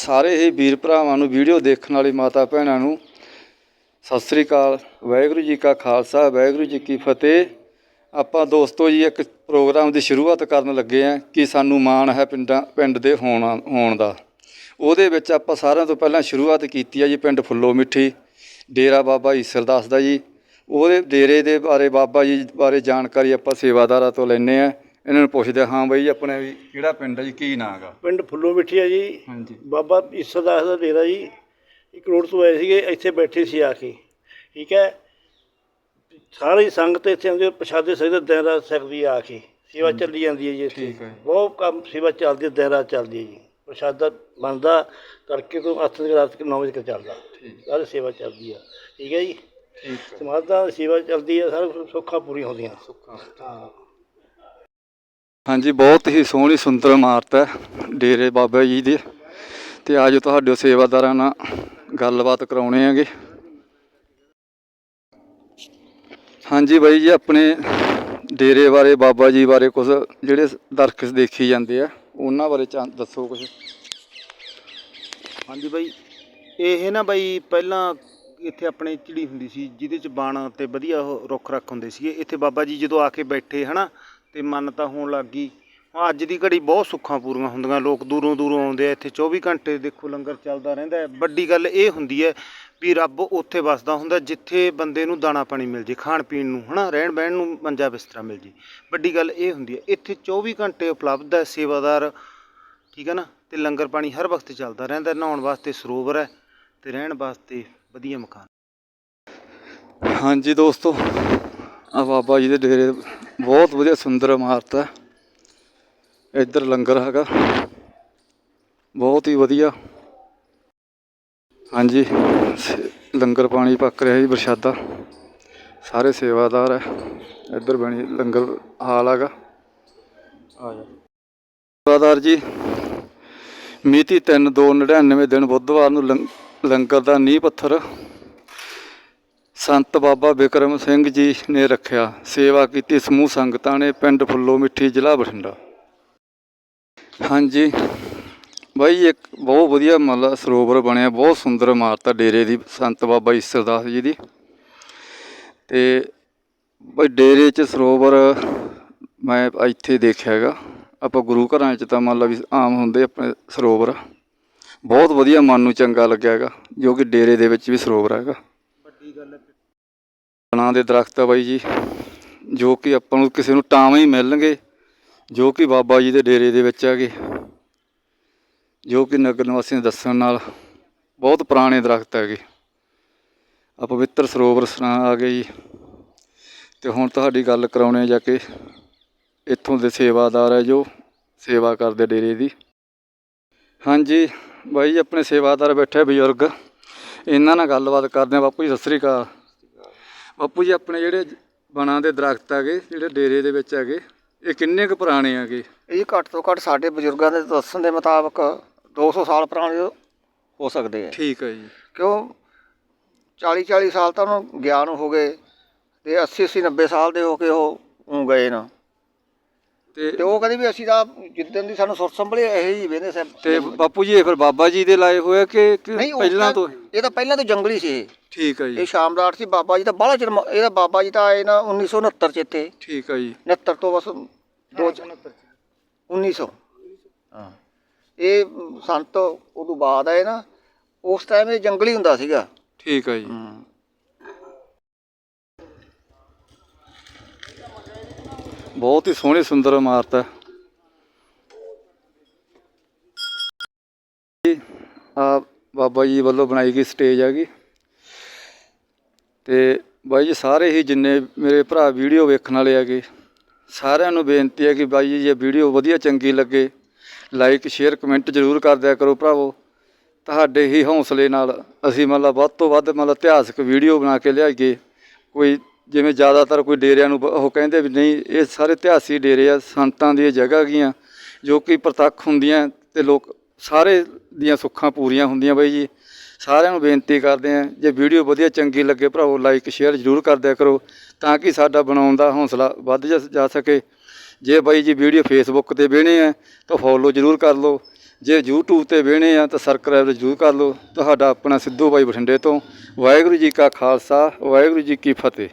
ਸਾਰੇ ਹੀ ਵੀਰ ਭਰਾਵਾਂ ਨੂੰ ਵੀਡੀਓ ਦੇਖਣ ਵਾਲੀ ਮਾਤਾ ਭੈਣਾਂ ਨੂੰ ਸਤਿ ਸ੍ਰੀ ਅਕਾਲ। ਵਾਹਿਗੁਰੂ ਜੀ ਕਾ ਖਾਲਸਾ, ਵਾਹਿਗੁਰੂ ਜੀ ਕੀ ਫਤਿਹ। ਆਪਾਂ ਦੋਸਤੋ ਜੀ, ਇੱਕ ਪ੍ਰੋਗਰਾਮ ਦੀ ਸ਼ੁਰੂਆਤ ਕਰਨ ਲੱਗੇ ਆਂ ਕਿ ਸਾਨੂੰ ਮਾਣ ਹੈ ਪਿੰਡਾਂ, ਪਿੰਡ ਦੇ ਹੋਣ ਹੋਣ ਦਾ। ਉਹਦੇ ਵਿੱਚ ਆਪਾਂ ਸਾਰਿਆਂ ਤੋਂ ਪਹਿਲਾਂ ਸ਼ੁਰੂਆਤ ਕੀਤੀ ਹੈ ਜੀ, ਪਿੰਡ ਫੁੱਲੋ ਮਿੱਠੀ। ਡੇਰਾ ਬਾਬਾ ਈਸਰ ਦਾਸ ਦਾ ਜੀ। ਉਹਦੇ ਡੇਰੇ ਦੇ ਬਾਰੇ ਬਾਬਾ ਜੀ ਬਾਰੇ ਜਾਣਕਾਰੀ ਆਪਾਂ ਸੇਵਾਦਾਰਾਂ ਤੋਂ ਲੈਂਦੇ ਆ ਇਹਨਾਂ ਨੂੰ ਪੁੱਛਦੇ ਹਾਂ ਬਈ ਆਪਣੇ ਵੀ ਕਿਹੜਾ ਪਿੰਡ ਹੈ ਜੀ ਕੀ ਨਾਂ ਗਾ ਪਿੰਡ ਫੁੱਲੋ ਮਿੱਠੀ ਆ ਜੀ। ਹਾਂਜੀ। ਬਾਬਾ ਈਸਾ ਦਾਸ ਦਾ ਡੇਰਾ ਜੀ। ਇੱਕ ਰੋਡ ਤੋਂ ਆਏ ਸੀਗੇ ਇੱਥੇ ਬੈਠੇ ਸੀ ਆ ਕੇ। ਠੀਕ ਹੈ? ਸਾਰੀ ਸੰਗਤ ਇੱਥੇ ਆਉਂਦੀ ਹੈ, ਪ੍ਰਸ਼ਾਦੇ ਸਹਿਤ ਦਿਨ ਰਾਤ ਸਕਦੀ ਆ ਕੇ। ਸੇਵਾ ਚੱਲੀ ਜਾਂਦੀ ਹੈ ਜੀ ਇੱਥੇ। ਠੀਕ ਹੈ। ਬਹੁਤ ਕੰਮ ਸੇਵਾ ਚੱਲਦੀ ਹੈ ਦਿਨ ਰਾਤ ਚੱਲਦੀ ਹੈ ਜੀ। ਪ੍ਰਸ਼ਾਦਾ ਬਣਦਾ ਤੜਕੇ ਤੋਂ ਅੱਠ ਵਜੇ ਰਾਤ 9 ਵਜੇ ਤੱਕ ਚੱਲਦਾ। ਠੀਕ। ਸਾਰੀ ਸੇਵਾ ਚੱਲਦੀ ਆ। ਠੀਕ ਹੈ ਜੀ? ਠੀਕ ਹੈ ਦੀ ਸੇਵਾ ਚੱਲਦੀ ਆ ਸਾਰਾ ਸੁੱਖਾਂ ਪੂਰੀਆਂ ਹੁੰਦੀਆਂ। ਸੁੱਖਾ। ਹਾਂ। ਹਾਂਜੀ, ਬਹੁਤ ਹੀ ਸੋਹਣੀ, ਸੁੰਦਰ ਇਮਾਰਤ ਹੈ ਡੇਰੇ ਬਾਬਾ ਜੀ ਦੀ ਤੇ ਅੱਜ ਤੁਹਾਡੇ ਸੇਵਾਦਾਰਾਂ ਨਾਲ ਗੱਲਬਾਤ ਕਰਾਉਣੇ ਆਂਗੇ ਹਾਂਜੀ ਬਾਈ ਜੀ, ਆਪਣੇ ਡੇਰੇ ਬਾਰੇ, ਬਾਬਾ ਜੀ ਬਾਰੇ ਕੁਝ ਜਿਹੜੇ ਦਰਖਤ ਦੇਖੀ ਜਾਂਦੇ ਆ, ਉਹਨਾਂ ਬਾਰੇ ਚਾ- ਦੱਸੋ ਕੁਝ। ਹਾਂਜੀ ਬਾਈ, ਇਹ ਨਾ ਬਾਈ ਪਹਿਲਾਂ ਇੱਥੇ ਆਪਣੇ ਚਿੜੀ ਹੁੰਦੀ ਸੀ, ਜਿਹਦੇ ਚ ਬਾਣ ਤੇ ਵਧੀਆ ਉਹ ਰੁੱਖ ਰੱਖ ਹੁੰਦੇ ਸੀਗੇ। ਇੱਥੇ ਬਾਬਾ ਜੀ ਜਦੋਂ ਆ ਕੇ ਬੈਠੇ ਹਨਾ ਤੇ ਮੰਨਤਾ ਹੋਣ ਲੱਗ ਗਈ। ਹੁਣ ਅੱਜ ਦੀ ਘੜੀ ਬਹੁਤ ਸੁੱਖਾਂ ਪੂਰੀਆਂ ਹੁੰਦੀਆਂ। ਲੋਕ ਦੂਰੋਂ ਦੂਰੋਂ ਆਉਂਦੇ ਆ, ਇੱਥੇ 24 ਘੰਟੇ ਦੇਖੋ ਲੰਗਰ ਚੱਲਦਾ ਰਹਿੰਦਾ ਹੈ। ਵੱਡੀ ਗੱਲ ਇਹ ਹੁੰਦੀ ਹੈ ਵੀ ਰੱਬ ਉੱਥੇ ਵਸਦਾ ਹੁੰਦਾ, ਜਿੱਥੇ ਬੰਦੇ ਨੂੰ ਦਾਣਾ ਪਾਣੀ ਮਿਲ ਜੇ, ਖਾਣ ਪੀਣ ਨੂੰ, ਹਨਾ? ਰਹਿਣ ਬਹਿਣ ਨੂੰ ਮੰਜਾ ਬਿਸਤਰਾ ਮਿਲ ਜੇ। ਵੱਡੀ ਗੱਲ ਇਹ ਹੁੰਦੀ ਹੈ, ਇੱਥੇ 24 ਘੰਟੇ ਉਪਲਬਧ ਹੈ ਸੇਵਾਦਾਰ, ਠੀਕ ਹੈ ਨਾ? ਤੇ ਲੰਗਰ ਪਾਣੀ ਹਰ ਵਕਤ ਚੱਲਦਾ ਰਹਿੰਦਾ, ਨਹਾਉਣ ਵਾਸਤੇ ਸਰੋਵਰ ਹੈ ਤੇ ਰਹਿਣ ਵਾਸਤੇ ਵਧੀਆ ਮਕਾਨ। ਹਾਂਜੀ ਦੋਸਤੋ ਆ ਬਾਬਾ ਜੀ ਦੇ ਡੇਰੇ ਬਹੁਤ ਵਧੀਆ ਸੁੰਦਰ ਇਮਾਰਤ ਹੈ। ਇੱਧਰ ਲੰਗਰ ਹੈਗਾ। ਬਹੁਤ ਹੀ ਵਧੀਆ। ਹਾਂਜੀ, ਲੰਗਰ ਪਾਣੀ ਪੱਕ ਰਿਹਾ ਜੀ ਪ੍ਰਸ਼ਾਦਾ। ਸਾਰੇ ਸੇਵਾਦਾਰ ਹੈ। ਇੱਧਰ ਬਣੀ ਲੰਗਰ ਹਾਲ ਹੈਗਾ। ਆ ਜਾ। ਸੇਵਾਦਾਰ ਜੀ, ਮਿਤੀ 3/2/99 ਦਿਨ ਬੁੱਧਵਾਰ ਨੂੰ ਲੰਗ- ਲੰਗਰ ਦਾ ਨੀਂਹ ਪੱਥਰ ਸੰਤ ਬਾਬਾ ਬਿਕਰਮ ਸਿੰਘ ਜੀ ਨੇ ਰੱਖਿਆ, ਸੇਵਾ ਕੀਤੀ ਸਮੂਹ ਸੰਗਤਾਂ ਨੇ ਪਿੰਡ ਫੁੱਲੋ ਮਿੱਠੀ, ਜ਼ਿਲ੍ਹਾ ਬਠਿੰਡਾ। ਹਾਂਜੀ, ਬਾਈ ਇੱਕ ਬਹੁਤ ਵਧੀਆ ਮਤਲਬ ਸਰੋਵਰ ਬਣਿਆ, ਬਹੁਤ ਸੁੰਦਰ ਇਮਾਰਤ ਆ ਡੇਰੇ ਦੀ, ਸੰਤ ਬਾਬਾ ਈਸਰਦਾਸ ਜੀ ਦੀ। ਤੇ ਬਈ ਡੇਰੇ 'ਚ ਸਰੋਵਰ ਮੈਂ ਇੱਥੇ ਦੇਖਿਆ ਹੈਗਾ। ਆਪਾਂ ਗੁਰੂ ਘਰਾਂ 'ਚ ਤਾਂ ਮੰਨ ਲਾ ਆਮ ਹੁੰਦੇ ਆਪਣੇ ਸਰੋਵਰ। ਬਹੁਤ ਵਧੀਆ ਮਨ ਨੂੰ ਚੰਗਾ ਲੱਗਿਆ ਹੈਗਾ, ਜੋ ਕਿ ਡੇਰੇ ਦੇ ਵਿੱਚ ਵੀ ਸਰੋਵਰ ਹੈਗਾ। ਬਣਾ ਦੇ ਦਰਖਤ ਆ ਬਾਈ ਜੀ, ਜੋ ਕਿ ਆਪਾਂ ਨੂੰ ਕਿਸੇ ਨੂੰ ਟਾਵੇਂ ਹੀ ਮਿਲਣਗੇ, ਜੋ ਕਿ ਬਾਬਾ ਜੀ ਦੇ ਡੇਰੇ ਦੇ ਵਿੱਚ ਹੈਗੇ, ਜੋ ਕਿ ਨਗਰ ਨਿਵਾਸੀਆਂ ਦੇ ਦੱਸਣ ਨਾਲ ਬਹੁਤ ਪੁਰਾਣੇ ਦਰਖਤ ਹੈਗੇ। ਆ ਪਵਿੱਤਰ ਸਰੋਵਰ ਸਨਾ ਆ ਗਏ ਜੀ। ਤੇ ਹੁਣ ਤੁਹਾਡੀ ਗੱਲ ਕਰਾਉਣੇ ਜਾ ਕੇ ਇੱਥੋਂ ਦੇ ਸੇਵਾਦਾਰ ਹੈ ਜੋ ਸੇਵਾ ਕਰਦੇ ਡੇਰੇ ਦੀ। ਹਾਂਜੀ, ਬਾਈ ਜੀ, ਆਪਣੇ ਸੇਵਾਦਾਰ ਬੈਠੇ ਬਜ਼ੁਰਗ। ਇਹਨਾਂ ਨਾਲ ਗੱਲਬਾਤ ਕਰਦੇ ਆ। ਬਾਪੂ ਜੀ, ਸਤਿ ਸ੍ਰੀ ਅਕਾਲ। ਬਾਪੂ ਜੀ ਆਪਣੇ ਜਿਹੜੇ ਬਣਾ ਦੇ ਦਰਖਤ ਹੈਗੇ ਜਿਹੜੇ ਡੇਰੇ ਦੇ ਵਿੱਚ ਹੈਗੇ ਇਹ ਕਿੰਨੇ ਕੁ ਪੁਰਾਣੇ ਹੈਗੇ? ਇਹ ਘੱਟ ਤੋਂ ਘੱਟ ਸਾਡੇ ਬਜ਼ੁਰਗਾਂ ਦੇ ਦੱਸਣ ਦੇ ਮੁਤਾਬਕ 200 ਸਾਲ ਪੁਰਾਣੇ ਹੋ ਸਕਦੇ ਆ। ਠੀਕ ਹੈ ਜੀ। ਕਿਉਂ? 40 40 ਸਾਲ ਤਾਂ ਉਹਨੂੰ ਗਿਆਨ ਹੋ ਗਏ ਤੇ 80 80 90 ਸਾਲ ਦੇ ਹੋ ਕੇ ਉਹ ਗਏ ਨਾ। ਤੇ ਉਹ ਕਹਿੰਦੇ ਵੀ ਅਸੀਂ ਤਾਂ ਜਿੱਦਣ ਦੀ ਸਾਨੂੰ ਸੁਰ ਸੰਭਲੇ ਇਹ ਹੀ ਵੇਨੇ ਸਭ ਤੇ ਬਾਪੂ ਜੀ ਇਹ ਫਿਰ ਬਾਬਾ ਜੀ ਦੇ ਲਾਏ ਹੋਏ ਆ ਕਿ ਕਿ ਨਹੀਂ ਉਸ ਪਹਿਲਾਂ ਤੋਂ ਇਹ ਤਾਂ ਪਹਿਲਾਂ ਤੋਂ ਜੰਗਲੀ ਸੀ ਇਹ। ਠੀਕ ਹੈ ਇਹ ਜੀ ਸੀ ਬਾਬਾ ਜੀ ਤਾਂ ਬਾਹਲਾ ਚਿਰ ਮ- ਇਹਦਾ ਬਾਬਾ ਜੀ ਤਾਂ ਆਏ ਨਾ 1969 ਚ ਇੱਥੇ। ਠੀਕ ਹੈ ਜੀ। 69 ਤੋਂ ਬਸ ਦੋ 1900 ਹਾਂ। ਇਹ ਸੰਤ ਉਦੋਂ ਬਾਅਦ ਆਏ ਨਾ ਉਸ ਟਾਈਮ ਇਹ ਜੰਗਲੀ ਹੁੰਦਾ ਸੀਗਾ। ਠੀਕ ਹੈ ਜੀ। ਬਹੁਤ ਹੀ ਸੋਹਣੀ ਸੁੰਦਰ ਇਮਾਰਤ ਹੈ। ਆ ਬਾਬਾ ਜੀ ਵੱਲੋਂ ਬਣਾਈ ਗਈ ਸਟੇਜ ਹੈਗੀ। ਤੇ ਬਾਈ ਜੀ ਸਾਰੇ ਹੀ ਜਿੰਨੇ ਮੇਰੇ ਭਰਾ ਵੀਡੀਓ ਵੇਖਣ ਵਾਲੇ ਹੈਗੇ, ਸਾਰਿਆਂ ਨੂੰ ਬੇਨਤੀ ਹੈ ਕਿ ਬਾਈ ਜੀ, ਜੇ ਵੀਡੀਓ ਵਧੀਆ ਚੰਗੀ ਲੱਗੇ ਲਾਈਕ ਸ਼ੇਅਰ ਕਮੈਂਟ ਜ਼ਰੂਰ ਕਰ ਦਿਆ ਕਰੋ ਭਰਾਵੋ। ਤੁਹਾਡੇ ਹੀ ਹੌਸਲੇ ਨਾਲ ਅਸੀਂ ਮਤਲਬ ਵੱਧ ਤੋਂ ਵੱਧ ਮਤਲਬ ਇਤਿਹਾਸਕ ਵੀਡੀਓ ਬਣਾ ਕੇ ਲਿਆਈਏ। ਕੋਈ ਜਿਵੇਂ ਜ਼ਿਆਦਾਤਰ ਕੋਈ ਡੇਰਿਆਂ ਨੂੰ ਬ- ਉਹ ਕਹਿੰਦੇ ਵੀ ਨਹੀਂ, ਇਹ ਸਾਰੇ ਇਤਿਹਾਸੀ ਡੇਰੇ ਆ, ਸੰਤਾਂ ਦੀਆਂ ਜਗ੍ਹਾ ਗੀਆਂ ਜੋ ਕਿ ਪ੍ਰਤੱਖ ਹੁੰਦੀਆਂ ਤੇ ਲੋਕ ਸਾਰੇ ਦੀਆਂ ਸੁੱਖਾਂ ਪੂਰੀਆਂ ਹੁੰਦੀਆਂ ਬਾਈ ਜੀ। ਸਾਰਿਆਂ ਨੂੰ ਬੇਨਤੀ ਕਰਦੇ ਆ ਜੇ ਵੀਡੀਓ ਵਧੀਆ ਚੰਗੀ ਲੱਗੇ ਭਰਾਓ ਲਾਈਕ ਸ਼ੇਅਰ ਜ਼ਰੂਰ ਕਰ ਦਿਆ ਕਰੋ, ਤਾਂ ਕਿ ਸਾਡਾ ਬਣਾਉਣ ਦਾ ਹੌਸਲਾ ਵੱਧ ਜਾ- ਜਾ ਸਕੇ। ਜੇ ਬਾਈ ਜੀ ਵੀਡੀਓ ਫੇਸਬੁੱਕ ਤੇ ਵੇਣੇ ਆ, ਤਾਂ ਫੋਲੋ ਜ਼ਰੂਰ ਕਰ ਲਓ। ਜੇ YouTube ਤੇ ਵੇਣੇ ਆ, ਤਾਂ ਸਬਸਕ੍ਰਾਈਬ ਜ਼ਰੂਰ ਕਰ ਲਓ। ਤੁਹਾਡਾ ਆਪਣਾ ਸਿੱਧੂ ਬਾਈ ਬਠਿੰਡੇ ਤੋਂ। ਵਾਹਿਗੁਰੂ ਜੀ ਕਾ ਖਾਲਸਾ, ਵਾਹਿਗੁਰੂ ਜੀ ਕੀ ਫਤਿਹ।